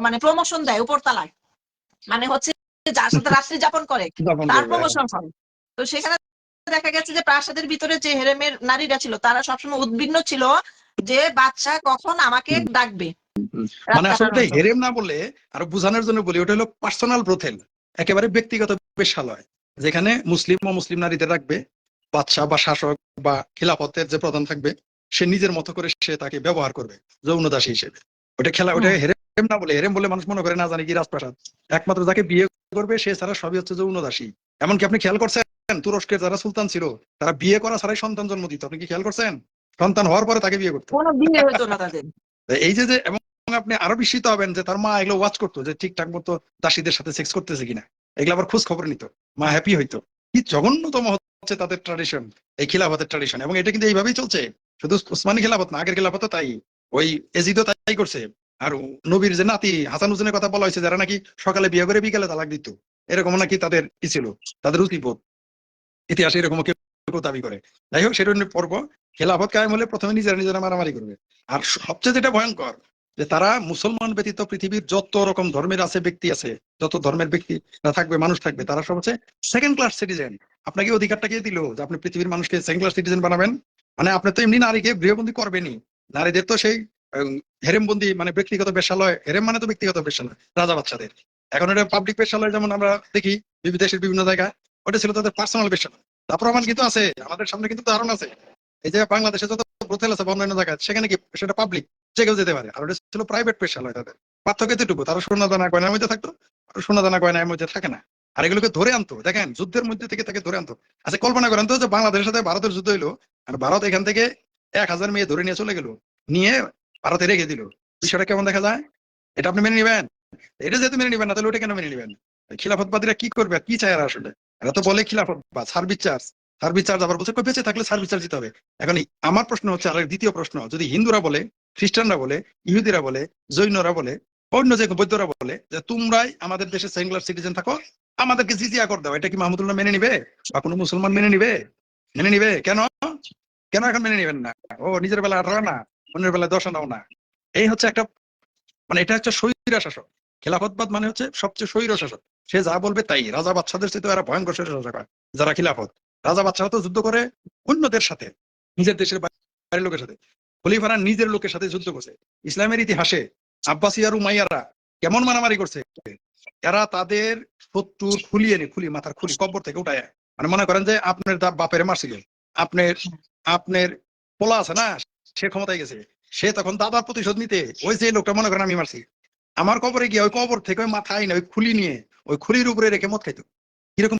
মানে প্রমোশন দেয় উপরতলায়। মানে হচ্ছে যার সাথে রাত্রি যাপন করে তার প্রমোশন হয়। তো সেখানে দেখা গেছে যে প্রাসাদের ভিতরে যে হেরেমের নারীরা ছিল তারা সবসময় উদ্বিগ্ন ছিল যে বাচ্চা কখন আমাকে ডাকবে। মানে আসলে হেরেম না বলে আর বোঝানোর জন্য বলি ওটা হলো পার্সোনাল ব্রোথেল একেবারে ব্যক্তিগত বেশালয় যেখানে মুসলিম ও মুসলিম নারীদের রাখবে বাদশাহ বা শাসক বা খিলাফতের যে প্রধান থাকবে সে নিজের মতো করে সে তাকে ব্যবহার করবে যৌনদাসী হিসেবে। ওটা খেলা ওটা হুম। হেরেম না বলে হেরেম বলে মানুষ মনে করে না জানে কি রাজপ্রাসাদ। একমাত্র যাকে বিয়ে করবে সে ছাড়া সবই হচ্ছে যৌনদাসী। এমনকি আপনি খেয়াল করছেন তুরস্কের যারা সুলতান ছিল তারা বিয়ে করা ছাড়াই সন্তান জন্ম দিত। আপনি কি খেয়াল করছেন? সন্তান হওয়ার পরে তাকে বিয়ে করতো। কোনো বিয়ে হতো না তাদের। এই যে যে এবং আপনি আরও বিস্মিত হবেন যে তার মা এগুলো ওয়াচ করতো যে ঠিকঠাক মতো দাসীদের সাথে সেক্স করতেছে কিনা। এগুলো আবার খোঁজ খবর নিত। মা হ্যাপি হইতো। কি জঘন্যতম হচ্ছে তাদের ট্রাডিশন এই খিলাফতের ট্রাডিশন এবং এটা কিন্তু এইভাবেই চলছে। শুধু উসমানী খিলাফত না আগের খিলাফত তাই। ওই এজিদও তাই করছে। আর নবীর যে নাতি হাসান হুসেনের কথা বলা হয়েছে, যারা নাকি সকালে বিয়ে করে বিকালে তালাক দিত, এরকম নাকি তাদের কি ছিল? তাদের উচিবোধ ইতিহাসে এরকম কেউ দাবি করে। যাই হোক সেটা পর্ব খেলাফত কায়েম হলে প্রথমে নিজেরা নিজেরা মারামারি করবে। আর সবচেয়ে যেটা ভয়ঙ্কর, যে তারা মুসলমান ব্যতীত পৃথিবীর যত রকম ধর্মের আছে, ব্যক্তি আছে, যত ধর্মের ব্যক্তি থাকবে, মানুষ থাকবে, তারা সব হচ্ছে সেকেন্ড ক্লাস সিটিজেন আপনাকে অধিকারটা কে দিল যে আপনি পৃথিবীর মানুষকে সেকেন্ড ক্লাস সিটিজেন বানাবেন? মানে আপনি তো এমনি নারীকে গৃহবন্দী করবেনই। নারীদের তো সেই হেরেমবন্দি মানে ব্যক্তিগত বেশালয়, হেরেম মানে তো ব্যক্তিগত বেশালয়, রাজা বাচ্চাদের এখন এটা পাবলিক বেশালয় যেমন আমরা দেখি বিভিন্ন দেশের বিভিন্ন জায়গায়, ওটা ছিল তাদের পার্সোনাল বেশালয়। কিন্তু আছে, আমাদের সামনে কিন্তু ধারণা আছে। এই যে বাংলাদেশে যত ব্রোথেল আছে অন্যান্য জায়গায়, সেখানে কি সেটা পাবলিক যে কেউ যেতে পারে। আর ওটা ছিল প্রাইভেট পেশালয় তাদের। পার্থক্য এতটুকু তারা সোনা দানা গয়নার মধ্যে থাকতো, আর সোনা দানা গয়নার মধ্যে থাকে না। আর এগুলোকে ধরে আনতো, দেখেন, যুদ্ধের মধ্যে থেকে তাকে ধরে আনতো। আচ্ছা কল্পনা করেন তো যে বাংলাদেশের সাথে ভারতের যুদ্ধ হইল, আর ভারত এখান থেকে এক হাজার মেয়ে ধরে নিয়ে চলে গেল। নিয়ে ভারতে রেখে দিল। বিষয়টা কেমন দেখা যায়? এটা আপনি মেনে নিবেন? এটা যেহেতু মেনে নিবেন না, তাহলে ওটা কেন মেনে নিবেন? খিলাফতবাদীরা কি করবে কি চায় এরা আসলে? এরা তো বলে খিলাফত বা সার্ভিস চার্জ সার্ভিস চার্জ আবার বলছে, বেঁচে থাকলে সার্ভিস চার্জ দিতে হবে। এখন আমার প্রশ্ন হচ্ছে, আর দ্বিতীয় প্রশ্ন, যদি হিন্দুরা বলে, খ্রিস্টানরা বলে, ইহুদিরা বলে, জৈনরা বলে, অন্য যে বৈদ্যরা বলে যে তোমরাই আমাদের দেশে সেঙ্গুলার সিটিজেন থাকো, আমাদেরকে জিজিয়া করে দাও। এটা কি মাহমুদুল্লাহ মেনে নিবে? বা কোনো মুসলমান মেনে নিবে? মেনে নিবে? কেন? কেন এখন মেনে নিবেন না? ও, নিজের বেলা আঠারো না। অন্যের বেলা দশ আনাও না। এই হচ্ছে একটা মানে এটা হচ্ছে স্বৈরা শাসক। খেলাফতবাদ মানে হচ্ছে সবচেয়ে স্বৈর শাসক। সে যা বলবে তাই। রাজা বাচ্চাদের সাথে এরা ভয়ঙ্কর স্বৈর শাসক হয়, যারা খিলাফত। রাজা বাচ্চারা তো যুদ্ধ করে অন্যদের সাথে, নিজের দেশের বাইরের লোকের সাথে। খলিফারা নিজের লোকের সাথে যুদ্ধ করছে। ইসলামের ইতিহাসে আব্বাসি আর উমাইয়ারা কেমন মারামারি করছে? এরা তাদের শত্রুর খুলিয়ে নি খুলি মাথার খুলি, কব্বর থেকে উঠায়। মানে মনে করেন যে আপনার বাপের মারছিল আপনার আপনার পোলা আছে না? সে ক্ষমতায় গেছে। সে তখন দাদার প্রতিশোধ নিতে ওই যে লোকটা, মনে করেন আমি মারছি, আমার কবরে গিয়ে ওই কবর থেকে ওই মাথায় না, ওই খুলি নিয়ে ওই খুলির উপরে রেখে মদ খাইতো। কীরকম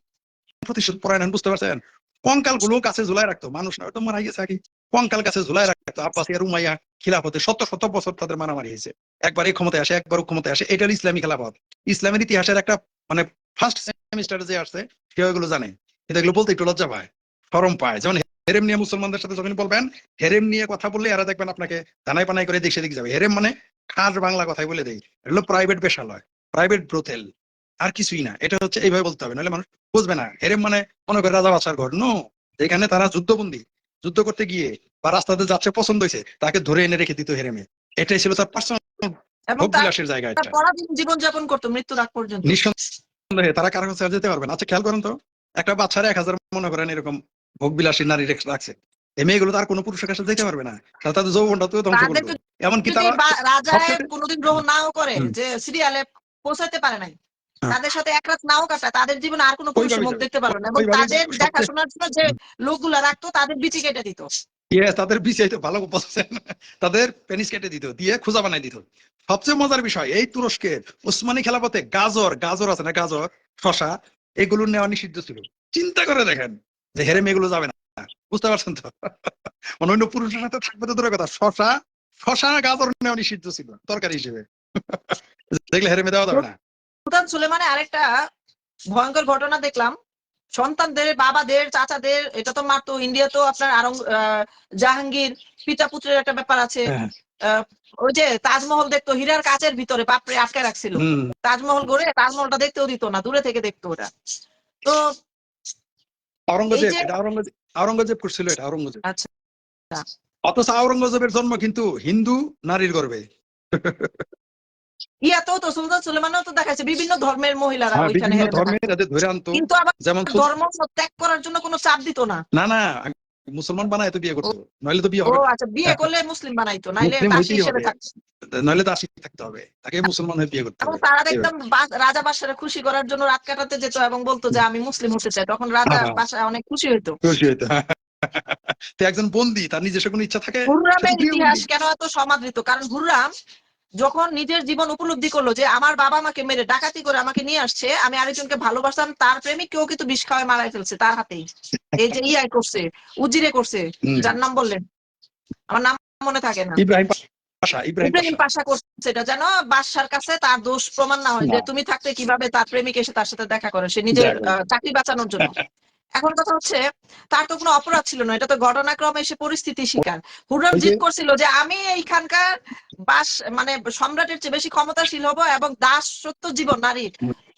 প্রতিশোধ পরায়ণ বুঝতে পারছেন? কঙ্কালগুলো কাছে ঝুলাই রাখতো, মানুষ না হয়তো মারা গেছে আগে। কঙ্কাল কাছে ঝুলাই রাখতো, আব্বাসি আর উমাইয়া খিলাফতে শত শত বছর তাদের মারামারি হয়েছে। একবার এই ক্ষমতায় আসে, একবার ক্ষমতায় আসে এটার ইসলামী খেলাফত। ইসলামের ইতিহাসের একটা মানে ফার্স্ট সেমিস্টারে যে আসছে কেউ এগুলো জানে। কিন্তু এগুলো বলতে একটু লজ্জা পায়, শরম পায়। যেমন হেরেম নিয়ে মুসলমানদের সাথে যখন বলবেন হেরেম নিয়ে কথা বললে এরা দেখবেন আপনাকে দানাই পানাই করে দেখে দিকে যাবে। হেরেম মানে খাস বাংলা কথাই বলে দেয় এটা হলো প্রাইভেট বেশালয় প্রাইভেট ব্রোথেল আর কিছুই না। এটা হচ্ছে এইভাবে বলতে হবে নাহলে মানুষ বুঝবে না। হেরেম মানে মনে করে রাজা বাচ্চার ঘর। নো যেখানে তারা যুদ্ধবন্দী যুদ্ধ করতে গিয়ে বা রাস্তাতে যাচ্ছে পছন্দ হয়েছে তাকে ধরে এনে রেখে দিত হেরেমে। এটাই ছিল তার পার্সোনাল জায়গা এটা। জীবনযাপন করতো মৃত্যুর আগ পর্যন্ত। নিঃসন্দেহে তারা কারও কাছে যেতে পারবে না। আচ্ছা খেয়াল করেন তো একটা বাচ্চারা এক হাজার মনে করেন এরকম ভোগ বিলাসী নারী রেখে রাখছে। এই মেয়েগুলো তার কোনো পুরুষের কাছে যেতে পারবে না। তারা তাদের যৌবনটা তো ধ্বংস করবে। এমনকি তারা রাজা কোনোদিন গ্রহণ নাও করে যে সিরিয়ালে পৌঁছাতে পারে নাই হ্যাঁ। তাদের সাথে এক রাত নাও তাদের জীবনে আর কোনো মুখ দেখতে পারবে না। এবং তাদের দেখাশোনার জন্য যে লোকগুলা রাখতো তাদের বিচি কেটে দিত। ইয়ে তাদের তো ভালো বলছেন তাদের পেনিস কেটে দিত দিয়ে খোঁজা বানাই দিত। সবচেয়ে মজার বিষয় এই তুরস্কের উসমানী খেলাপথে গাজর গাজর আছে না গাজর শশা এগুলো নেওয়া নিষিদ্ধ ছিল। চিন্তা করে দেখেন। যে হেরেম এগুলো যাবে না। বুঝতে পারছেন তো? মানে অন্য পুরুষের সাথে থাকবে তো দূরের কথা। শশা শশা গাজর নেওয়া নিষিদ্ধ ছিল তরকারি হিসেবে। দেখলে হেরেমে দেওয়া যাবে না। সুলতান সুলেমানে আরেকটা ভয়ঙ্কর ঘটনা দেখলাম। সন্তানদের বাবাদের চাচাদের এটা তো মারতো ইন্ডিয়া তো আপনার আরং জাহাঙ্গীর পিতা পুত্রের একটা ব্যাপার আছে। হ্যাঁ। আহ, ওই যে তাজমহল দেখতো হীরার কাচের ভিতরে পাপড়ে আটকে রাখছিল। তাজমহল গড়ে তাজমহলটা দেখতেও দিত না দূরে থেকে দেখতো ওটা। তো আওরঙ্গজেব এটা আওরঙ্গজেব আওরঙ্গজেব করছিল এটা আওরঙ্গজেব। আচ্ছা। অথচ আওরঙ্গজেবের জন্ম কিন্তু হিন্দু নারীর গর্ভে। ইয়াতেও তো সুলতান সুলেমানও তো দেখাচ্ছে বিভিন্ন ধর্মের মহিলারা হ্যাঁ ওইখানে। ধর্মের ধরে আনতো কিন্তু আবার যেমন ধর্ম ত্যাগ করার জন্য কোনো চাপ দিত না। না না মুসলমান বানায় তো বিয়ে করতো নইলে তো বিয়ে হবে। আচ্ছা বিয়ে করলে মুসলিম বানাইতো নাইলে দাসী হিসেবে থাকতো নইলে দাসী থাকতে হবে। তাকে মুসলমান হয়ে বিয়ে করতে হবে। তারা দেখতাম রাজা বাদশারে খুশি করার জন্য রাত কাটাতে যেত এবং বলতো যে আমি মুসলিম হতে চাই। তখন রাজা হ্যাঁ, হ্যাঁ। বাদশা অনেক খুশি হইতো। খুশি হইতো। তো একজন বন্দি তার নিজস্ব কোনো ইচ্ছা থাকে হুররামের ইতিহাস কেন এত সমাদৃত? কারণ হুররাম যখন নিজের জীবন উপলব্ধি করল যে আমার বাবা আমাকে মেরে ডাকাতি করে আমাকে নিয়ে আসছে আমি আরেকজনকে ভালোবাসতাম তার প্রেমিককেও কিন্তু বিষ খাওয়ায় মারাই ফেলছে তার হাতেই। এই যে ইয়াই করছে উজিরে করছে যার নাম বললেন। আমার নাম মনে থাকে না। ইব্রাহিম পাশা করছে এটা যেন বাদশার কাছে তার দোষ প্রমাণ না হয় যে তুমি থাকতে কীভাবে তার প্রেমিক এসে তার সাথে দেখা করে সে নিজের চাকরি বাঁচানোর জন্য। এখন কথা হচ্ছে তার তো কোনো অপরাধ ছিল না এটা তো ঘটনাক্রমে এসে পরিস্থিতি শিকার। হুররাম জিদ করছিল যে আমি এইখানকার বাস মানে সম্রাটের চেয়ে বেশি ক্ষমতাশীল হব এবং দাসত্ব জীবন নারীর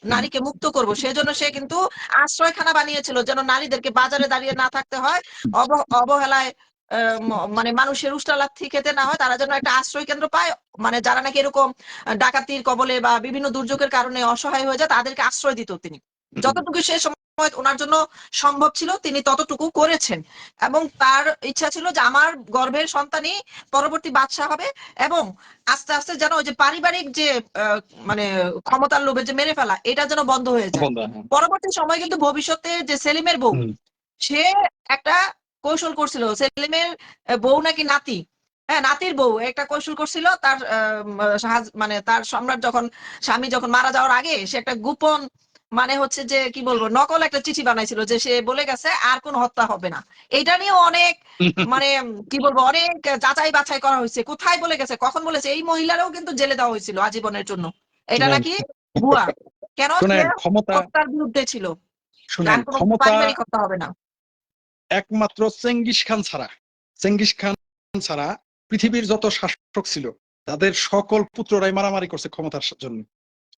নারীকে মুক্ত করব? সেজন্য সে কিন্তু আশ্রয়খানা বানিয়েছিল যেন নারীদেরকে বাজারে দাঁড়িয়ে না থাকতে হয় অব- অবহেলায় আহ, মানে মানুষের উষ্টালাথি খেতে না হয় তারা যেন একটা আশ্রয় কেন্দ্র পায়। মানে যারা নাকি এরকম ডাকাতির কবলে বা বিভিন্ন দুর্যোগের কারণে অসহায় হয়ে যায় তাদেরকে আশ্রয় দিত তিনি। যতটুকু সে সময় ওনার জন্য সম্ভব ছিল তিনি ততটুকু করেছেন। এবং তার ইচ্ছা ছিল যে আমার গর্ভের সন্তানই পরবর্তী বাদশাহ হবে এবং আস্তে আস্তে যেন ওই যে পারিবারিক যে মানে ক্ষমতার লোভে যে মেরে ফেলা এটা যেন বন্ধ হয়ে যায়। হ্যাঁ। পরবর্তী সময় কিন্তু ভবিষ্যতে যে সেলিমের বউ সে একটা কৌশল করছিল সেলিমের বউ নাকি নাতি? হ্যাঁ নাতির বউ একটা কৌশল করছিল তার মানে তার সম্রাট যখন স্বামী যখন মারা যাওয়ার আগে সে একটা গোপন মানে হচ্ছে যে কি বলব নকল একটা চিঠি বানাইছিল যে সে বলে গেছে আর কোন হত্যা হবে না। এটা নিয়েও অনেক মানে কি বলব অনেক যাচাই বাছাই করা হয়েছে। কোথায় বলে গেছে কখন বলেছে এই মহিলারও কিন্তু জেলে দেওয়া হয়েছিল আজীবনের জন্য। এটা নাকি ভুয়া? কেন হত্যার বিরুদ্ধে ছিল? পারিবারিক হত্যা হবে না। একমাত্র চেঙ্গিস খান ছাড়া চেঙ্গিস খান ছাড়া পৃথিবীর যত শাসক ছিল তাদের সকল পুত্ররাই মারামারি করছে ক্ষমতার জন্য।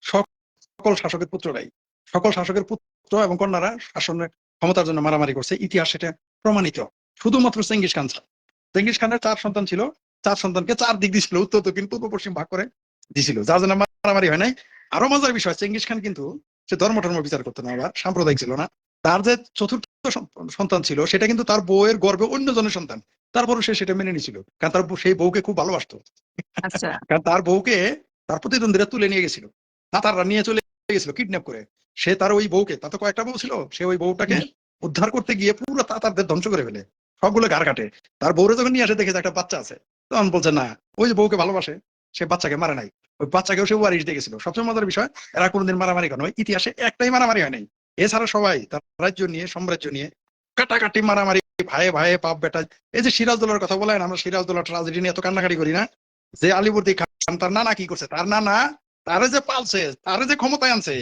সকল শাসকের পুত্ররাই। সকল শাসকের পুত্র এবং কন্যারা শাসনের ক্ষমতার জন্য মারামারি করছে। ইতিহাস সেটা প্রমাণিত। শুধুমাত্র চেঙ্গিস খান ছাড়া। চেঙ্গিস খানের চার সন্তান ছিল। চার সন্তানকে চার দিক দিয়েছিল উত্তর দক্ষিণ পূর্ব পশ্চিম ভাগ করে দিছিল। যার জন্য মারামারি হয় নাই। আরও মজার বিষয় চেঙ্গিস খান কিন্তু সে ধর্ম টর্ম বিচার করতো না আবার সাম্প্রদায়িক ছিল না। তার যে চতুর্থ সন্তান- ছিল সেটা কিন্তু তার বউয়ের গর্ভে অন্য জনের সন্তান। তারপরে সে সেটা মেনে নিয়েছিল কারণ তার সেই বউকে খুব ভালোবাসতো। আচ্ছা। কারণ তার বউকে তার প্রতিদ্বন্দ্বীরা তুলে নিয়ে গেছিল। না তারা নিয়ে চলে গেছিল কিডন্যাপ করে। সে তার ওই বউকে তার তো কয়েকটা বউ ছিল সে ওই বউটাকে উদ্ধার করতে গিয়ে পুরো তাতারদের ধ্বংস করে ফেলে। সবগুলো গার কাটে। তার বউরে যখন নিয়ে আসে দেখে একটা বাচ্চা আছে। তখন বলছে না ওই যে বউকে ভালোবাসে সে বাচ্চাকে মারে নাই। ওই বাচ্চাকেও সে ওয়ারিশ দিয়ে গেছিল। সবচেয়ে মজার বিষয় এরা কোনোদিন মারামারি করে ওই ইতিহাসে একটাই মারামারি হয় নাই। এছাড়া সবাই তার রাজ্য নিয়ে সাম্রাজ্য নিয়ে কাটাকাটি মারামারি ভাইয়ে ভাইয়ে পাপ বেটা এই যে সিরাজদৌলার কথা বলেন আমরা সিরাজদৌলার ট্রাজেডি নিয়ে এত কান্নাকাটি করি না। যে আলিবর্দি খান তার নানা কি করছে? তার নানা তারে যে পালছে, তারে যে ক্ষমতায় আনছে,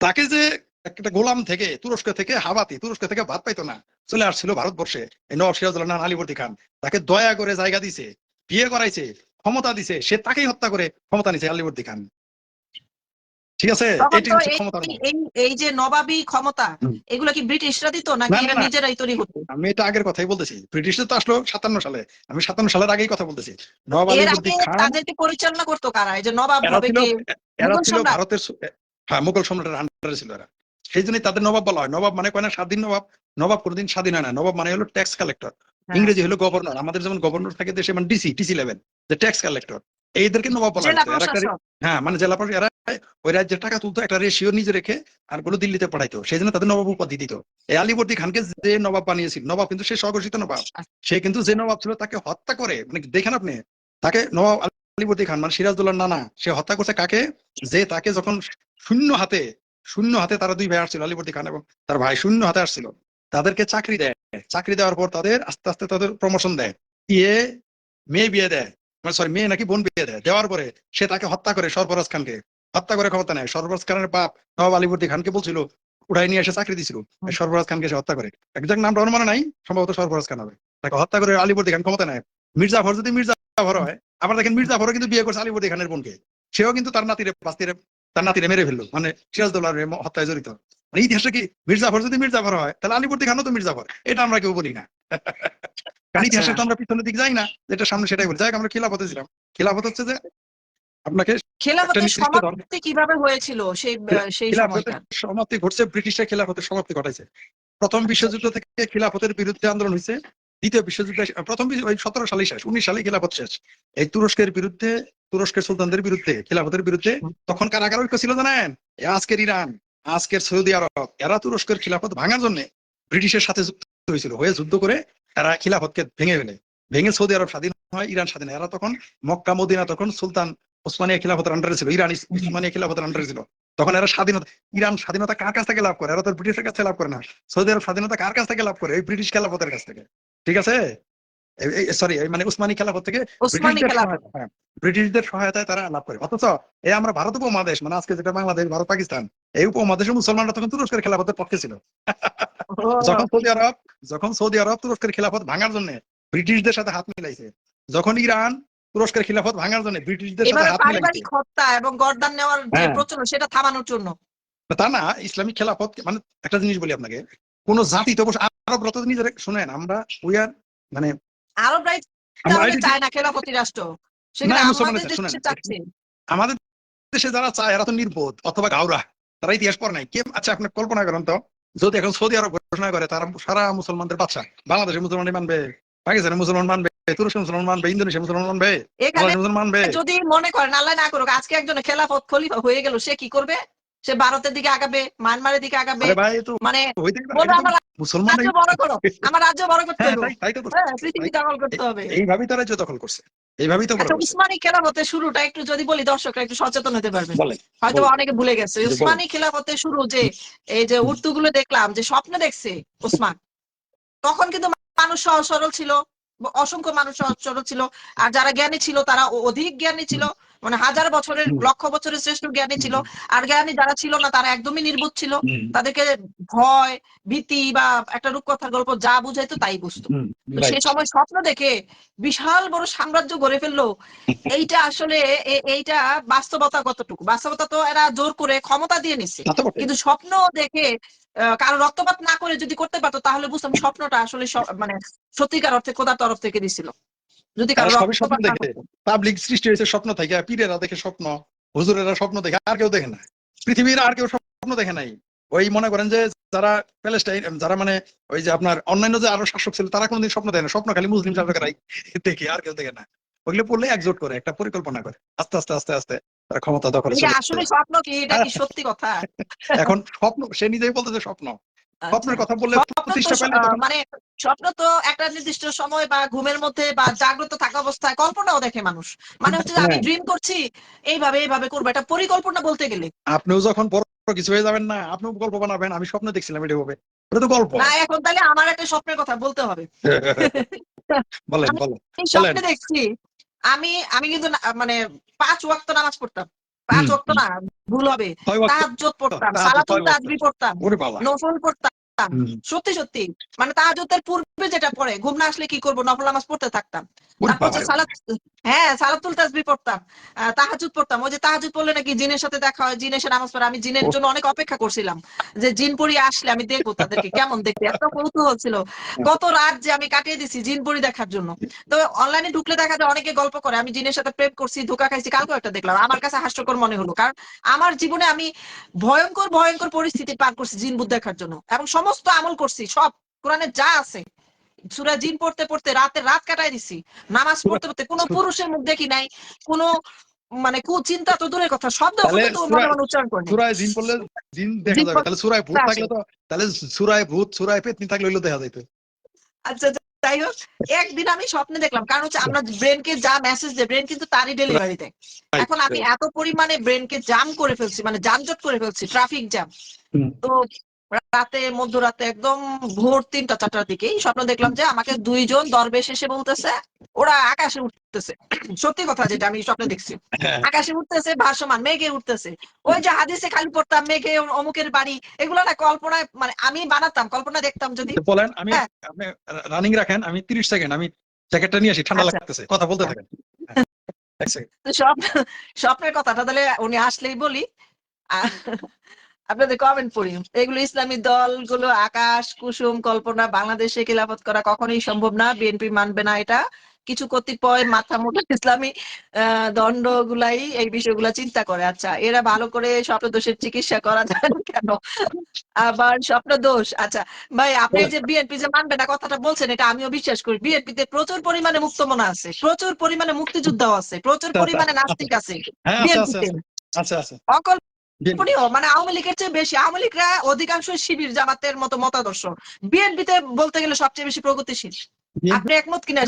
তাকে যে একটা গোলাম থেকে, তুরস্ক থেকে হাবাতি তুরস্ক থেকে ভাত পাইতো না, চলে আসছিল ভারতবর্ষে। এই নবাব সিরাজুল্লাহ আলিবর্দী খান। তাকে দয়া করে জায়গা দিছে, বিয়ে করাইছে, ক্ষমতা দিছে, সে তাকেই হত্যা করে ক্ষমতা নিছে আলীবর্দী খান। ঠিক আছে? এটি হচ্ছে এই- ক্ষমতার মূল। এই এই যে নবাবী ক্ষমতা এগুলো কি ব্রিটিশরা দিত নাকি এরা নিজেরাই তৈরি হতো আমি এটা আগের কথাই বলতেছি। ব্রিটিশে তো আসলো সাতান্ন সালে। আমি সাতান্ন সালের আগেই কথা বলতেছি। নবাব তাদেরকে পরিচালনা করতো কারা? এই যে নবাব হবে ছিল কে? এরা ছিল ভারতের হ্যাঁ মুঘল সম্রাটের আন্ডারে ছিল এরা। সেই জন্যই তাদের নবাব বলা হয়। নবাব মানে কয় না? স্বাধীন নবাব। নবাব কোনোদিন স্বাধীন হয় না। নবাব মানে হলো ট্যাক্স কালেক্টর হ্যাঁ। ইংরেজি হলো গভর্নর আমাদের যেমন গভর্নর থাকে দেশে মানে ডিসি টিসি লেভেল যে ট্যাক্স কালেক্টর এইদেরকে নবাব বলা প্রশাসক। হ্যাঁ মানে জেলা প্রশাসক। এরা ওই রাজ্যের টাকা তুলতো, একটা রেশিও নিজে রেখে আরগুলো দিল্লিতে পাঠাইতো। সেই জন্য তাদের নবাব উপাধি দিত। এই আলিবর্দী খানকে যে নবাব বানিয়েছিল, নবাব কিন্তু সে স্বঘোষিত নবাব। সে কিন্তু যে নবাব ছিল তাকে হত্যা করে। মানে দেখেন আপনি, তাকে নবাব আলিবর্দী খান মানে সিরাজদৌল্লাহ নানা, সে হত্যা করছে কাকে? যে তাকে যখন শূন্য হাতে শূন্য হাতে তারা দুই ভাই আসছিল, আলিবর্দী খান এবং তার ভাই শূন্য হাতে আসছিল, তাদেরকে চাকরি দেয়। চাকরি দেওয়ার পর তাদের আস্তে আস্তে তাদের প্রমোশন দেয়। দিয়ে মেয়ে বিয়ে দেয়। মানে সরি মেয়ে নাকি বোন বিয়ে দেয়। দেওয়ার পরে সে তাকে হত্যা করে সরফরাজ খানকে। হত্যা করে ক্ষমতা নেয়। সরফরাজ খানের বাপ নবাব আলিবর্দী খানকে বলছিল উড়াই নিয়ে এসে চাকরি দিছিল। এই সরফরাজ খানকে সে হত্যা করে। একজাক্ট নামটা অনুমান নাই সম্ভবত সরফরাজ খান হবে। তাকে হত্যা করে আলিবর্দী খান ক্ষমতা নেয়। মির্জাফর যদি মির্জাফর হয় আবার দেখেন মির্জাফরও কিন্তু বিয়ে করছে আলিবর্দী খানের বোনকে। সেও কিন্তু তার নাতিরে বাস্তিরে তার নাতিরে মেরে ফেলল। মানে সিরাজদৌল্লার হত্যায় জড়িত। মানে ইতিহাসে কি মির্জাফর যদি মির্জাফর হয় তাহলে আলিবর্দী খানও তো মির্জাফর এটা আমরা কেউ বলি না। কারণ আচ্ছা। ইতিহাসে তো আমরা পিছনের দিক যাই না। যেটা সামনে সেটাই বলি। যাই আমরা খিলাফতে ছিলাম। খিলাফত হচ্ছে যে আপনাকে খেলাফতের সমাপ্তি কীভাবে হয়েছিল সেই সেই সময়টা? সমাপ্তি ঘটছে ব্রিটিশের খিলাফতের সমাপ্তি ঘটাইছে। প্রথম বিশ্বযুদ্ধ থেকে খিলাফতের বিরুদ্ধে আন্দোলন হয়েছে দ্বিতীয় বিশ্বযুদ্ধ প্রথম ওই সতেরো সালে শেষ উনিশ সালে খিলাফত শেষ। এই তুরস্কের বিরুদ্ধে তুরস্কের সুলতানদের বিরুদ্ধে খিলাফতের বিরুদ্ধে তখন কারাগার ঐক্য ছিল জানেন? আজকের ইরান আজকের সৌদি আরব এরা তুরস্কের খিলাফত ভাঙার জন্য ব্রিটিশের সাথে যুক্ত হয়েছিল। হয়ে যুদ্ধ করে এরা খিলাফতকে ভেঙে ফেলে। ভেঙে সৌদি আরব স্বাধীন হয় ইরান স্বাধীন এরা তখন মক্কা মদিনা তখন সুলতান ওসমানিয়া খিলাফতের আন্ডারে ছিল ইরান উসমানিয়া খিলাফতের আন্ডারে ছিল। তখন এরা স্বাধীনতা ইরান স্বাধীনতা কার কাছ থেকে লাভ করে? এরা তো ব্রিটিশের কাছে লাভ করে না। সৌদি আরব স্বাধীনতা কার কাছ থেকে লাভ করে? এই ব্রিটিশ খেলাফতের কাছ থেকে। ঠিক আছে? সরি মানে উসমানী খেলাফত থেকে হ্যাঁ, ব্রিটিশদের সহায়তায় তারা লাভ করে। অথচ এই আমরা ভারত উপমহাদেশ মানে আজকে যেটা বাংলাদেশ ভারত পাকিস্তান এই উপমহাদেশের মুসলমানরা তখন তুরস্কের খেলাফতের পক্ষে ছিল। যখন সৌদি আরব যখন সৌদি আরব তুরস্কের খেলাফত ভাঙার জন্য ব্রিটিশদের সাথে হাত মিলাইছে যখন ইরান তুরস্কের খেলাফত ভাঙার জন্য ব্রিটিশদের সাথে হাত পারিবারিক হত্যা এবং গর্দান নেওয়ার যে হ্যাঁ। প্রচলন সেটা থামানোর জন্য তা না ইসলামিক খেলাফত মানে একটা জিনিস বলি আপনাকে কোন জাতি তো আরব রত নিজের শুনেন আমরা উই আর মানে আমরা তাহলে চায় না খেলাফতি রাষ্ট্র সেখানে আমাদের দেশে। চাচ্ছে আমাদের দেশে যারা চায় এরা তো নির্বোধ অথবা গাউরা তারা ইতিহাস পড়ে নাই কে আচ্ছা আপনি কল্পনা করেন তো যদি এখন সৌদি আরব ঘোষণা করে তারা সারা মুসলমানদের বাচ্চা বাংলাদেশের মুসলমান মানবে পাকিস্তানের মুসলমান মানবে মুসলমান মুসলমান মুসলমান যদি মনে করেন আল্লাহ না করুক আজকে একজন খেলাফত খলিফা হয়ে গেল সে কি করবে? সে ভারতের দিকে আগাবে মায়ানমারের দিকে আগাবে মানে আমার মুসলমান রাজ্য বড় করো আমার রাজ্য বড় করতে হ্যাঁ হবে। হ্যাঁ পৃথিবী দখল করতে হবে। এইভাবেই তারা যে দখল করছে এইভাবেই তো বড় আচ্ছা। উসমানী খেলাফতের শুরুটা একটু যদি বলি দর্শকরা একটু সচেতন হতে পারবে হয়তো অনেকে ভুলে গেছে। উসমানী খেলাফতের শুরু যে এই যে উর্দু গুলো দেখলাম যে স্বপ্নে দেখছে উসমান তখন কিন্তু মানুষ সহজ সরল ছিল। অসংখ্য মানুষ অচল ছিল আর যারা জ্ঞানী ছিল তারা অধিক জ্ঞানী ছিল। মানে হাজার বছরের লক্ষ বছরের শ্রেষ্ঠ জ্ঞানী ছিল। আর জ্ঞানী যারা ছিল না তারা একদমই নির্বোধ ছিল। তাদেরকে ভয় ভীতি বা একটা রূপকথার গল্প যা বুঝাইতো তাই বুঝতো. সে সময় স্বপ্ন দেখে বিশাল বড় সাম্রাজ্য গড়ে ফেলল। এইটা আসলে এইটা বাস্তবতা কতটুকু? বাস্তবতা তো এরা জোর করে ক্ষমতা দিয়ে বটে। কিন্তু স্বপ্ন দেখে আহ, কারও রক্তপাত না করে যদি করতে পারতো তাহলে বুঝতাম স্বপ্নটা আসলে মানে সত্যিকার অর্থে কোদার তরফ থেকে দিছিল। যদি কারও সবই স্বপ্ন দেখে। পাবলিক সৃষ্টি হয়েছে স্বপ্ন থেকে পীরেরা দেখে স্বপ্ন হুজুরেরা স্বপ্ন দেখে আর কেউ দেখে না। পৃথিবীর আর কেউ স্বপ্ন দেখে নাই। ওই মনে করেন যে যারা প্যালেস্টাইন যারা মানে ওই যে আপনার অন্যান্য যে আরও শাসক ছিল তারা কোনোদিন স্বপ্ন দেখে না। স্বপ্ন খালি মুসলিম শাসকেরাই দেখে আর কেউ দেখে না। ওইগুলো পড়লে একজোট করে একটা পরিকল্পনা করে। আস্তে আস্তে আস্তে আস্তে তারা ক্ষমতা দখলে আসলে স্বপ্ন কি? এটা কি সত্যি কথা? এখন স্বপ্ন সে নিজেই বলতেছে স্বপ্ন। স্বপ্নের কথা বললে প্রতিষ্ঠা পাইলে মানে স্বপ্ন তো একটা নির্দিষ্ট সময় বা ঘুমের মধ্যে বা জাগ্রত থাকা অবস্থায় কল্পনাও দেখে মানুষ। মানে হচ্ছে আমি হ্যাঁ। ড্রিম করছি এইভাবে এইভাবে করব। এটা পরিকল্পনা বলতে গেলে। আপনিও যখন বড় কিছু হয়ে যাবেন না আপনিও গল্প বানাবেন আমি স্বপ্ন দেখছিলাম এটা হবে এটা তো গল্প। না এখন তাহলে আমার একটা স্বপ্নের কথা বলতে হবে। বলেন বলেন স্বপ্নে দেখছি আমি আমি কিন্তু মানে পাঁচ ওয়াক্ত নামাজ পড়তাম। পাঁচ ওয়াক্ত না ভুল হবে। হয় তাহাজ্জুদ পড়তাম সালাতুল হয় তাসবিহ পড়তাম নফল পড়তাম সত্যি সত্যি। মানে তাহাজতের পূর্বে যেটা পড়ে ঘুম না আসলে কি করব? নফল নামাজ পড়তে থাকতাম। তারপর যে সালাত হ্যাঁ সালাতুল তাসবিহ পড়তাম। আহ, তাহাজ্জুদ পড়তাম। ওই যে তাহাজ্জুদ পড়লে নাকি জিনের সাথে দেখা হয় জিন এসে নামাজ পড়ে। আমি জিনের জন্য অনেক অপেক্ষা করছিলাম যে জিন পড়ি আসলে আমি দেখব তাদেরকে কেমন দেখতে। এত কৌতূহল ছিল। কত রাত যে আমি কাটিয়ে দিছি জিন পড়ি দেখার জন্য। তো অনলাইনে ঢুকলে দেখা যায় অনেকে গল্প করে আমি জিনের সাথে প্রেম করছি ধোকা খাইছি কালকে একটা দেখলাম। আমার কাছে হাস্যকর মনে হলো। কারণ আমার জীবনে আমি ভয়ঙ্কর ভয়ঙ্কর পরিস্থিতি পার করছি জিন বুদ্ধ দেখার জন্য। এবং সমস্ত আমল করছি সব। কোরআনে যা আছে। সুরা জিন পড়তে পড়তে রাতে রাত কাটাই দিছি। নামাজ পড়তে পড়তে কোনো পুরুষের মুখ দেখি নাই কোনো মানে কুচিন্তা তো দূরের কথা শব্দ তাহলে পর্যন্ত মনে মনে উচ্চারণ করে। সুরায় জিন পড়লে জিন দেখা যাবে তাহলে সুরায় ভূত থাকলে তো তাহলে সুরায় ভূত সুরায় পেতনি থাকলে হইল দেখা যাইতো। আচ্ছা যাই হোক একদিন আমি স্বপ্নে দেখলাম কারণ হচ্ছে আমরা ব্রেনকে যা মেসেজ দেয় ব্রেন কিন্তু তারই ডেলিভারি দেয়। এখন আমি এত পরিমাণে ব্রেনকে জাম করে ফেলছি মানে যানজট করে ফেলছি ট্রাফিক জ্যাম তো রাতে মধ্যরাতে একদম ভোর তিনটা চারটার দিকে স্বপ্ন দেখলাম যে আমাকে দুইজন দরবেশ এসে বলতেছে ওরা আকাশে উঠতেছে সত্যি কথা যেটা আমি স্বপ্নে দেখছি হ্যাঁ। আকাশে উঠতেছে ভাসমান মেঘে উঠতেছে ওই যে হাদিসে খালি পড়তাম মেঘে অমুকের বাড়ি এগুলো না কল্পনায় মানে আমি বানাতাম কল্পনা দেখতাম যদি বলেন আমি হ্যাঁ। রানিং রাখেন আমি তিরিশ সেকেন্ড আমি জ্যাকেটটা নিয়ে আসি ঠান্ডা আচ্ছা। লাগতেছে কথা বলতে থাকেন হ্যাঁ, স্বপ্নের কথাটা তাহলে উনি আসলেই বলি আপনাদের কমেন্ট পড়ি। এগুলো ইসলামী দলগুলো আকাশ কুসুম কল্পনা বাংলাদেশে খিলাফত করা কখনোই সম্ভব না বিএনপি মানবে না এটা। কিছু কতিপয় মাথা মোটা ইসলামী আহ, দণ্ডগুলাই এই বিষয়গুলা চিন্তা করে। আচ্ছা এরা ভালো করে স্বপ্ন দোষের চিকিৎসা করা যায় কেন? আবার স্বপ্ন দোষ আচ্ছা ভাই আপনি যে বিএনপি যে মানবে না কথাটা বলছেন এটা আমিও বিশ্বাস করি। বিএনপি তে প্রচুর পরিমাণে মুক্ত মুক্তমনা আছে প্রচুর পরিমাণে মুক্তিযোদ্ধাও আছে প্রচুর পরিমাণে নাস্তিক আছে হ্যাঁ আচ্ছা বিএনপি আচ্ছা আচ্ছা আচ্ছা অকল BNP মানে আওয়ামী লীগের চেয়ে বেশি আওয়ামী লীগরা অধিকাংশ শিবির জামাতের মতো মতাদর্শ। বিএনপিতে বলতে গেলে সবচেয়ে বেশি প্রগতিশীল। আপনি একমত কিনা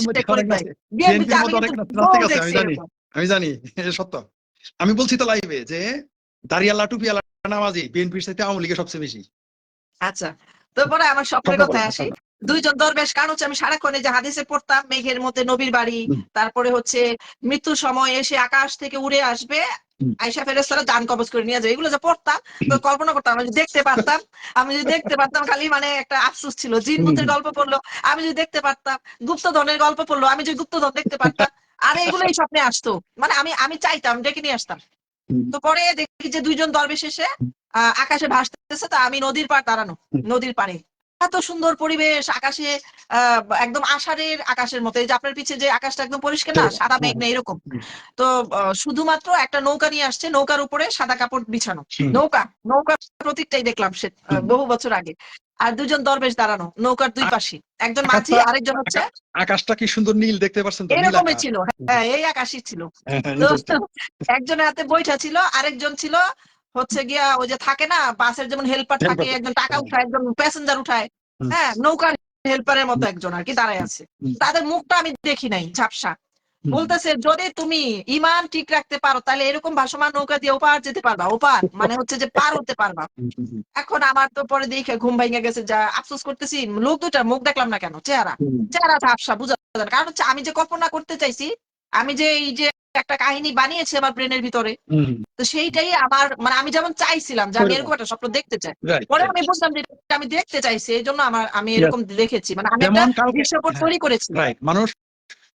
আমি জানি। সত্য। আমি বলছি তো লাইভে যে দাঁড়িয়ালা টুপিয়ালা নামাজি বিএনপির সাথে আওয়ামী লীগের সবচেয়ে বেশি। আচ্ছা তারপরে আমার স্বপ্নের কথা আসি। দুইজন দরবেশ কারণ হচ্ছে আমি সারাক্ষণে যে হাদিসে পড়তাম মেঘের মধ্যে নবীর বাড়ি তারপরে হচ্ছে মৃত্যুর সময় এসে আকাশ থেকে উড়ে আসবে। আয়সা ফেরেস্তারা দান কবজ করে নিয়ে যাবে এগুলো যে পড়তাম তো কল্পনা করতাম আমি যদি দেখতে পারতাম আমি যদি দেখতে পারতাম খালি মানে একটা আফসোস ছিল। জিন হুম, গল্প পড়ল আমি যদি দেখতে পারতাম গুপ্তধনের গল্প পড়ল আমি যদি গুপ্তধন দেখতে পারতাম আরে এগুলো এই স্বপ্নে আসতো। মানে আমি আমি চাইতাম ডেকে নিয়ে আসতাম। তো পরে দেখি যে দুইজন দরবেশ এসে আহ, আকাশে ভাসতেছে তো আমি নদীর পাড় দাঁড়ানো নদীর পাড়ে। এত সুন্দর পরিবেশ আকাশে একদম আষাঢ়ের আকাশের মতো। এই যে আপনার পিছে যে আকাশটা একদম পরিষ্কার না হ্যাঁ, সাদা মেঘ হ্যাঁ, নেই এরকম। তো শুধুমাত্র একটা নৌকা নিয়ে আসছে নৌকার উপরে সাদা কাপড় বিছানো। নৌকা নৌকার প্রতীকটাই দেখলাম সে বহু বছর আগে। আর দুজন দরবেশ দাঁড়ানো নৌকার দুই পাশে। একজন মাঝি আরেকজন হচ্ছে আকাশটা কি সুন্দর নীল দেখতে পাচ্ছেন তো এরকমই ছিল হ্যাঁ এই আকাশই ছিল। হ্যাঁ, তো একজনের হাতে বইটা ছিল আরেকজন ছিল হচ্ছে গিয়া ওই যে থাকে না বাসের যেমন হেল্পার থাকে একজন টাকা হ্যাঁ। উঠায় একজন প্যাসেঞ্জার উঠায় হ্যাঁ নৌকার হেল্পারের মতো একজন আর কি দাঁড়ায় আছে। তাদের মুখটা আমি দেখি নাই ঝাপসা। বলতেছে যদি তুমি ইমান ঠিক রাখতে পারো তাহলে এরকম ভাসমান নৌকা দিয়ে ওপার যেতে পারবা ওপার মানে হচ্ছে যে পার হতে পারবা। এখন আমার তো পরে দেখে ঘুম ভেঙে গেছে যা আফসোস করতেছি লোক দুটা মুখ দেখলাম না কেন? চেহারা। চেহারা ঝাপসা বুঝা। কারণ হচ্ছে আমি যে কল্পনা করতে চাইছি আমি যে এই যে একটা কাহিনী বানিয়েছি আমার ব্রেনের ভিতরে তো সেইটাই আমার মানে আমি যেমন চাইছিলাম যে আমি এরকম একটা স্বপ্ন দেখতে চাই পরে আমি বুঝলাম যে আমি দেখতে চাইছি এই জন্য আমার আমি এরকম দেখেছি মানে আমি একটা দৃশ্যপট হ্যাঁ, তৈরি করেছি। মানুষ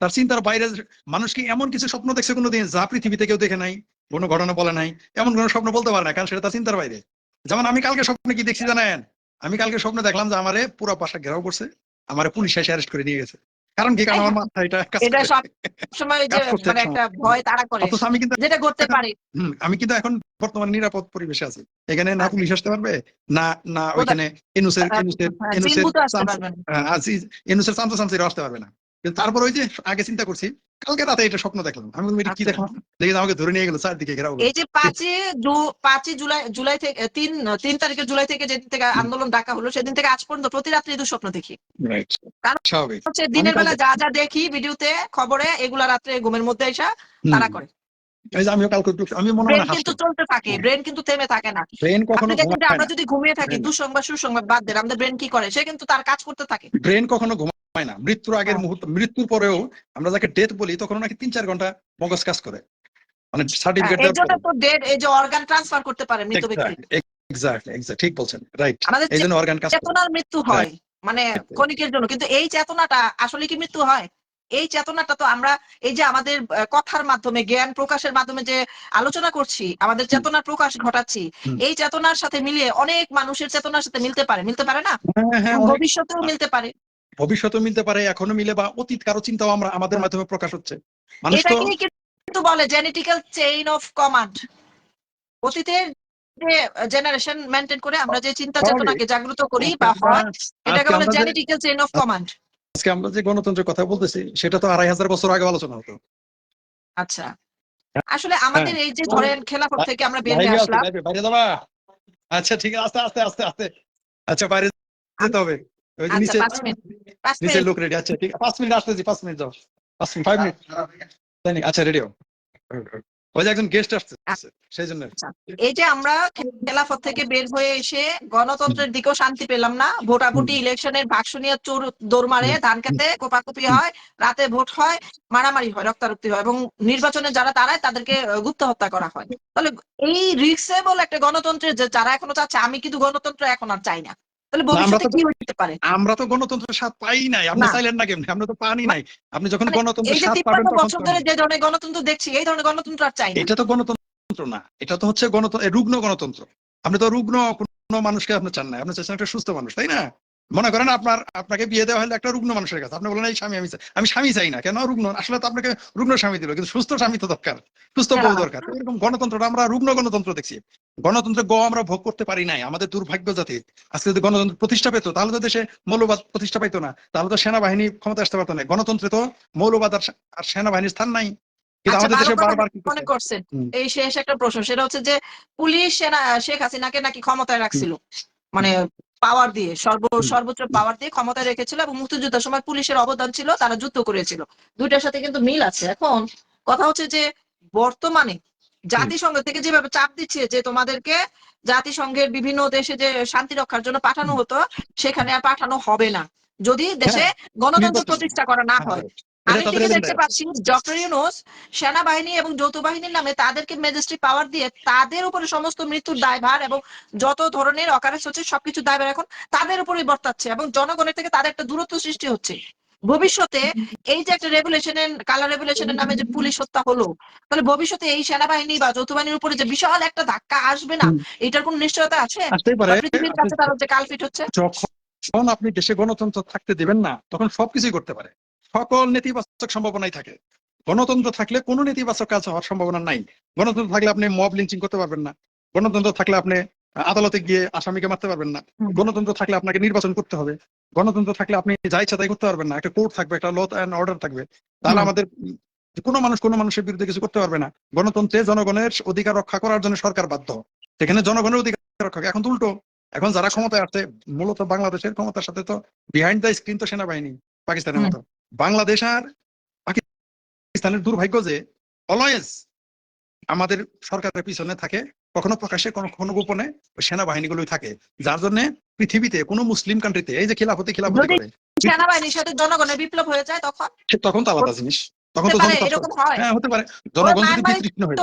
তার চিন্তার বাইরে মানুষ কি এমন কিছু স্বপ্ন দেখছে কোনোদিন যা পৃথিবীতে কেউ দেখে নাই কোনো ঘটনা বলে নাই এমন কোনো স্বপ্ন বলতে পারে না কারণ সেটা তার চিন্তার বাইরে। যেমন আমি কালকে স্বপ্নে কি দেখছি জানেন? আমি কালকে স্বপ্ন দেখলাম যে আমারে পুরো পাশা ঘেরাও করছে আমারে পুলিশ এসে অ্যারেস্ট করে নিয়ে গেছে। কারণ কি? কারণ আমার মাথা এটা এটা সব সময় যে মানে একটা ভয় তারা করে। অথচ আমি কিন্তু যেটা করতে পারি। আমি কিন্তু এখন বর্তমানে নিরাপদ পরিবেশে আছি। এখানে না পুলিশ আসতে পারবে না না ওইখানে এনুসের এনুসের এনুসের আসতে পারবে না। আহ, আজিজ এনুসের চামচা চামচিরা আসতে পারবে না। কিন্তু তারপর ওই যে আগে চিন্তা করছি কালকে রাতে এটা স্বপ্ন দেখলাম। আমি বললাম, এটা কি আচ্ছা। দেখলাম? দেখি আমাকে ধরে নিয়ে গেল চারদিকে ঘেরাও এই যে পাঁচে পাঁচই জুলাই জুলাই থেকে তিন তিন তারিখে জুলাই থেকে যেদিন থেকে আন্দোলন ডাকা হলো সেদিন থেকে আজ পর্যন্ত প্রতি রাত্রে দু স্বপ্ন দেখি। রাইট কারণ- হচ্ছে দিনের বেলা যা যা দেখি ভিডিওতে খবরে এগুলা রাত্রে ঘুমের মধ্যে এসা তারা করে। আমিও কালকে আমি মনে মনে কিন্তু চলতে থাকে ব্রেন কিন্তু থেমে থাকে না। ব্রেন কখনো ঘুমায় আমরা যদি ঘুমিয়ে থাকি দুঃসংবাদ সুসংবাদ বাদ দেন আমাদের ব্রেন কি করে? সে কিন্তু তার কাজ করতে থাকে। ব্রেন কখনো ঘুমায় না। মৃত্যুর আগের হ্যাঁ। মুহূর্ত মৃত্যুর পরেও আমরা যাকে ডেথ বলি তখন নাকি তিন চার ঘণ্টা মগজ কাজ করে। মানে সার্টিফিকেট হ্যাঁ, এই জন্য তো ডেড এই যে অর্গান ট্রান্সফার করতে পারে মৃত ব্যক্তি এক্স্যাক্টলি এক্স্যাক্ট ঠিক বলছেন। রাইট এই জন্য অর্গান কাজ চেতনার মৃত্যু হয় মানে. ক্ষণিকের জন্য। কিন্তু এই চেতনাটা আসলে কি মৃত্যু হয়? এই চেতনাটা তো আমরা এই যে আমাদের কথার মাধ্যমে জ্ঞান প্রকাশের মাধ্যমে যে আলোচনা করছি আমাদের চেতনার প্রকাশ ঘটাচ্ছি এই চেতনার সাথে মিলিয়ে অনেক মানুষের চেতনার সাথে মিলতে পারে মিলতে পারে না? হ্যাঁ হ্যাঁ অনেক ভবিষ্যতেও মিলতে পারে। ভবিষ্যতেও মিলতে পারে এখনও মিলে বা অতীত কারও চিন্তাও আমরা আমাদের মাধ্যমে প্রকাশ হচ্ছে। মানুষ তো কিন্তু বলে জেনেটিক্যাল চেইন অফ কমান্ড অতীতের যে জেনারেশন মেনটেন করে আমরা যে চিন্তা চেতনাকে জাগ্রত করি বা হয় এটাকে বলে জেনেটিক্যাল চেইন অফ কমান্ড আজকে আমরা যে গণতন্ত্রের কথা বলতেছি সেটা তো আড়াই হাজার বছর আগে আলোচনা হতো। আচ্ছা। আসলে আমাদের এই যে ধরেন খেলাফত থেকে আমরা বের হয়ে আসলাম। বাইরে যাবা। আচ্ছা ঠিক আছে আস্তে আস্তে আস্তে আস্তে। আচ্ছা বাইরে যেতে হবে। ওই যে আচ্ছা নিচে পাঁচ মিনিট পাঁচ নিচে লোক রেডি আচ্ছা ঠিক আছে পাঁচ মিনিট আসতেছি পাঁচ মিনিট যাও। পাঁচ মিনিট ফাইভ মিনিট তাই নাকি? আচ্ছা রেডিও ওই যে একজন গেস্ট আসছে সেই জন্য এই যে আমরা খেলাফত থেকে বের হয়ে এসে গণতন্ত্রের দিকেও শান্তি পেলাম না। ভোটাভুটি ইলেকশনের বাক্স নিয়ে চোর দৌড় মারে ধান খেতে কোপাকুপি হয় রাতে ভোট হয় মারামারি হয় রক্তারক্তি হয় এবং নির্বাচনে যারা দাঁড়ায় তাদেরকে গুপ্ত হত্যা করা হয়। তাহলে এই রিক্সেবল একটা গণতন্ত্রের যে যারা এখনও চাচ্ছে আমি কিন্তু গণতন্ত্র এখন আর চাই না। তাহলে ভবিষ্যতে কি হতে পারে? আমরা তো গণতন্ত্রের স্বাদ পাই নাই। আপনি। চাইলেন না কেমনি? আমরা তো পানি নাই। আপনি যখন গণতন্ত্র গণতন্ত্রের স্বাদ পাবেন তখন বছর ধরে যে ধরনের গণতন্ত্র দেখছি এই ধরনের গণতন্ত্র আর চাই না। এটা তো গণতন্ত্র না। এটা তো হচ্ছে গণতন্ত্র রুগ্ন গণতন্ত্র। আপনি তো রুগ্ন কোনো মানুষকে আপনি চান না। আপনি চাচ্ছেন একটা সুস্থ মানুষ তাই না? মনে করেন আপনার আপনাকে বিয়ে দেওয়া হলে একটা রুগ্ন মানুষের কাছে। আপনি বলেন এই স্বামী আমি চাই আমি স্বামী চাই না। কেন? রুগ্ন আসলে তো আপনাকে রুগ্ন স্বামী দিল কিন্তু সুস্থ স্বামী তো দরকার। সুস্থ বউ হ্যাঁ। দরকার। এরকম গণতন্ত্রটা আমরা রুগ্ন গণতন্ত্র দেখছি। গণতন্ত্র গ আমরা ভোগ করতে পারি নাই। আমাদের দুর্ভাগ্য জাতি। আজকে যদি গণতন্ত্র প্রতিষ্ঠা পেতো তাহলে তো দেশে মৌলবাদ প্রতিষ্ঠা পাইতো না। তাহলে তো সেনাবাহিনী ক্ষমতা আসতে পারতো না। গণতন্ত্রে তো মৌলবাদ আর সেনাবাহিনীর স্থান নাই। কিন্তু আচ্ছা আমাদের দেশে বারবার মনে করছে? করছেন। এই শেষ একটা প্রশ্ন। সেটা হচ্ছে যে পুলিশ সেনা শেখ হাসিনাকে নাকি ক্ষমতায় রাখছিল? মানে পাওয়ার দিয়ে সর্ব সর্বোচ্চ পাওয়ার দিয়ে ক্ষমতায় রেখেছিল এবং মুক্তিযুদ্ধের সময় পুলিশের অবদান ছিল তারা যুদ্ধ করেছিল। দুইটার সাথে কিন্তু মিল আছে। এখন কথা হচ্ছে যে বর্তমানে জাতিসংঘ থেকে যেভাবে চাপ দিচ্ছে যে তোমাদেরকে জাতিসংঘের বিভিন্ন দেশে যে শান্তি রক্ষার জন্য পাঠানো হতো সেখানে আর পাঠানো হবে না। যদি দেশে গণতন্ত্র প্রতিষ্ঠা করা না হয়। এটা আমি থেকে দেখতে পাচ্ছি ডক্টর ইউনুস সেনাবাহিনী এবং যৌথ বাহিনীর নামে তাদেরকে ম্যাজিস্ট্রি পাওয়ার দিয়ে তাদের উপরে সমস্ত মৃত্যুর দায়ভার এবং যত ধরনের অকারেন্স হচ্ছে সবকিছু দায়ভার এখন তাদের উপরেই বর্তাচ্ছে এবং জনগণের থেকে তাদের একটা দূরত্ব সৃষ্টি হচ্ছে। ভবিষ্যতে এই যে একটা রেগুলেশনের কালার রেগুলেশনের নামে যে পুলিশ হত্যা হলো তাহলে ভবিষ্যতে এই সেনাবাহিনী বা যৌথ বাহিনীর উপরে যে বিশাল একটা ধাক্কা আসবে না? এটার কোন নিশ্চয়তা আছে? পৃথিবীর কাছে তার যে কালপিট হচ্ছে? যখন আপনি দেশে গণতন্ত্র থাকতে দেবেন না তখন সবকিছুই করতে পারে। সকল নেতিবাচক সম্ভাবনাই থাকে। গণতন্ত্র থাকলে কোনো নেতিবাচক কাজ হওয়ার সম্ভাবনা নাই। গণতন্ত্র থাকলে আপনি মব লিঞ্চিং করতে পারবেন না। গণতন্ত্র থাকলে আপনি আদালতে গিয়ে আসামিকে মারতে পারবেন না। গণতন্ত্র থাকলে আপনাকে নির্বাচন করতে হবে। গণতন্ত্র থাকলে আপনি যা ইচ্ছা তাই করতে পারবেন না। একটা কোর্ট থাকবে একটা ল অ্যান্ড অর্ডার থাকবে। তাহলে আমাদের কোনো মানুষ কোনো মানুষের বিরুদ্ধে কিছু করতে পারবে না। গণতন্ত্রে জনগণের অধিকার রক্ষা করার জন্য সরকার বাধ্য। সেখানে জনগণের অধিকার রক্ষা এখন তো উল্টো। এখন যারা ক্ষমতায় আসছে মূলত বাংলাদেশের ক্ষমতার সাথে তো বিহাইন্ড দ্য স্ক্রিন তো সেনাবাহিনী পাকিস্তানের মতো। বাংলাদেশ আর পাকিস্তানের দুর্ভাগ্য যে অলওয়েজ আমাদের সরকারের পিছনে থাকে কখনো প্রকাশে কোনো কখনো গোপনে সেনাবাহিনী সেনাবাহিনীগুলোই থাকে। যার জন্য পৃথিবীতে কোনো মুসলিম কান্ট্রিতে এই যে খিলাফতে খিলাফতে করে সেনাবাহিনীর সাথে জনগণের বিপ্লব হয়ে যায় তখন? তখন তো আলাদা জিনিস। তখন তো হতে পারে হয়। হ্যাঁ হতে পারে। জনগণ যদি বিতৃষ্ণ হয়ে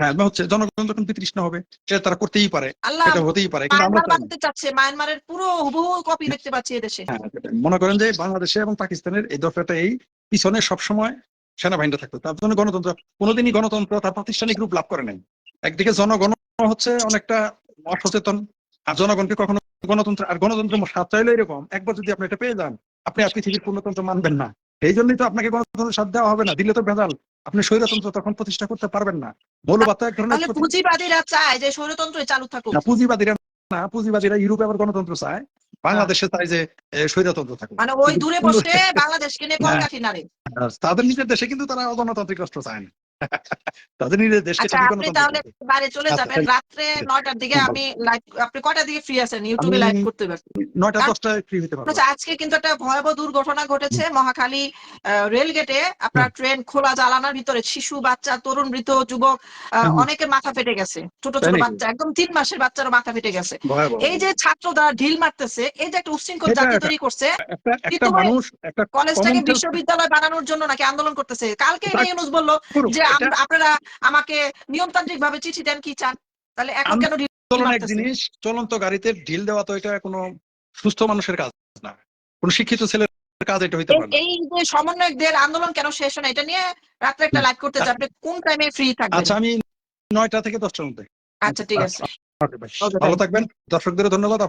হ্যাঁ হচ্ছে জনগণ যখন বিতৃষ্ণ হবে সেটা তারা করতেই পারে এটা হতেই পারে কিন্তু আমরা চাচ্ছে মায়ানমারের পুরো হুবহু কপি দেখতে পাচ্ছি এদেশে। হ্যাঁ, মনে করেন যে বাংলাদেশে এবং পাকিস্তানের এই দফাটা এই পিছনে সবসময় সেনাবাহিনীটা থাকতো। তার জন্য গণতন্ত্র কোনোদিনই গণতন্ত্র তার প্রাতিষ্ঠানিক রূপ লাভ করে নাই। একদিকে জনগণ হচ্ছে অনেকটা অসচেতন আর জনগণকে কখনো গণতন্ত্র আর গণতন্ত্র স্বাদ চাইলে এরকম। একবার যদি আপনি এটা পেয়ে যান আপনি আর পৃথিবীর পূর্ণতন্ত্র মানবেন না। এই জন্যই তো আপনাকে গণতন্ত্রের স্বাদ দেওয়া হবে না। দিলে তো ভেজাল। আপনি স্বৈরতন্ত্র তখন প্রতিষ্ঠা করতে পারবেন না। মৌলবাদ তো এক ধরনের পুঁজিবাদীরা চায় যে স্বৈরতন্ত্রই চালু থাকুক। না, পুঁজিবাদীরা না পুঁজিবাদীরা ইউরোপে আবার গণতন্ত্র চায়। বাংলাদেশে চায় যে স্বৈরতন্ত্র থাকুক। মানে ওই দূরে বসে বাংলাদেশকে নিয়ে হ্যাঁ। কলকাঠি তাদের নিজের দেশে কিন্তু তারা গণতান্ত্রিক রাষ্ট্র চায় না। তাদের নিজের দেশকে আচ্ছা আপনি তাহলে বাইরে চলে আচ্ছা, যাবেন। রাত্রে নয়টার দিকে আমি লাইভ আপনি কয়টার দিকে ফ্রি আছেন? ইউটিউবে লাইভ করতে পারবেন। নয়টা আর- দশটায় ফ্রি হতে পারব। আচ্ছা আজকে কিন্তু একটা ভয়াবহ দুর্ঘটনা ঘটেছে। মহাখালী রেল গেটে আপনার ট্রেন খোলা ভিতরে শিশু বাচ্চা তরুণ বৃদ্ধ যুবক অনেকের মাথা ফেটে গেছে। ছোট ছোট বাচ্চা একদম তিন মাসের বাচ্চারও মাথা ফেটে গেছে। এই যে ছাত্ররা ঢিল মারতেছে এই যে একটা উচ্ছৃঙ্খল এটা জাতি তৈরি করছে একটা মানুষ একটা কলেজটাকে বিশ্ববিদ্যালয় বানানোর জন্য নাকি আন্দোলন করতেছে? কালকে ইউনুস বলল যে আপনারা আমাকে নিয়মতান্ত্রিক ভাবে চিঠি দেন কি চান? তাহলে এখন কেন চলন এক জিনিস চলন্ত গাড়িতে ঢিল দেওয়া তো এটা কোনো সুস্থ মানুষের কাজ না। কোন শিক্ষিত ছেলের কাজ এটা হইতে পারে এই যে সমন্বয়কদের আন্দোলন কেন শেষ হয় না এটা নিয়ে রাত্রে একটা লাইভ করতে চাই আপনি কোন টাইমে ফ্রি থাকবেন? আচ্ছা আমি নয়টা থেকে দশটার মধ্যে। আচ্ছা ঠিক আছে. Okay, ভালো থাকবেন। দর্শকদের ধন্যবাদ।